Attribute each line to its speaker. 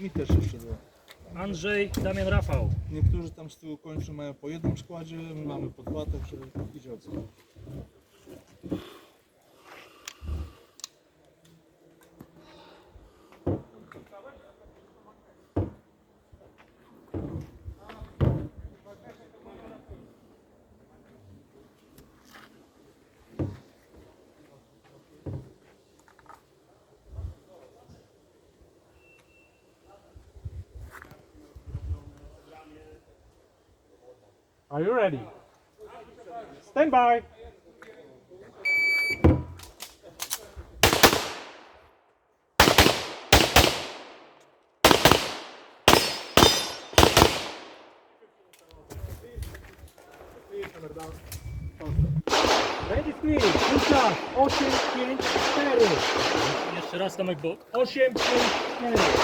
Speaker 1: Mi też jeszcze dwa.
Speaker 2: Andrzej, Damian, Rafał.
Speaker 1: Niektórzy tam z tyłu kończą mają po jednym składzie, my mamy po dwa, także idzie od
Speaker 3: Are you ready? Stand by. Full czas. 8, 5, 4.
Speaker 2: Jeszcze raz Tomek bok.
Speaker 3: 8, 5, 4.